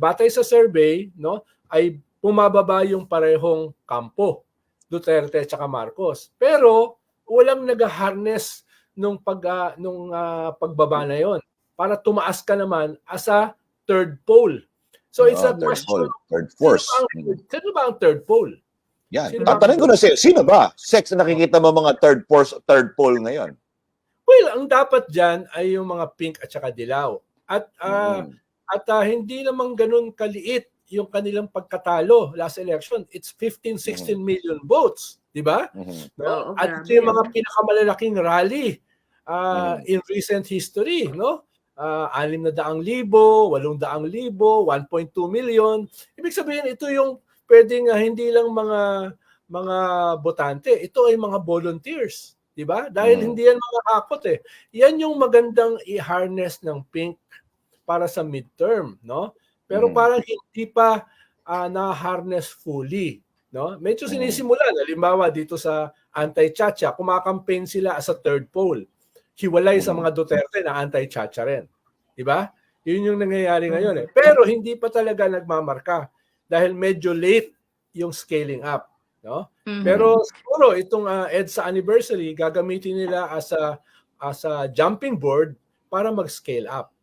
batay sa survey, no, ay pumababa yung parehong kampo, Duterte at Marcos. Pero walang nag-harness nung pag ah, nung ah, pagbaba na yon para tumaas ka naman as a third pole. So it's a Oh, third question pole, third force. Sino ba ang, sino ba ang third pole? Yan. Sino Tatanungin ko na sa'yo, sino ba? Sex na nakikita mo mga third force, third pole ngayon? Well, ang dapat diyan ay yung mga pink at saka dilaw. At ah, Mm. At ah, hindi naman ganun kaliit yung kanilang pagkatalo last election. It's 15 16 million votes, di ba? Mhm. No? Oo, At grabe ito yung mga pinakamalalaking rally ah, Mm. in recent history, no? Ah, anim na daang libo, walong daang libo, 1.2 million. Ibig sabihin ito yung pwedeng ah, hindi lang mga mga botante, ito ay mga volunteers, 'di ba? Dahil Mm. hindi yan mga hakot eh. Yan yung magandang i-harness ng pink para sa midterm, no? Pero Mm. parang hindi pa ah, na-harness fully, no? Medyo Mm. sinisimulan, halimbawa dito sa anti-chacha, kumakampaign sila as a third pole. Hiwalay sa Mm. mga Duterte na anti-chacha rin. Di ba? Yun yung nangyayari Mm. ngayon eh. Pero hindi pa talaga nagmamarka dahil medyo late yung scaling up, no? Mhm. Pero siguro itong ah, EDSA anniversary gagamitin nila as a as a jumping board para mag-scale up.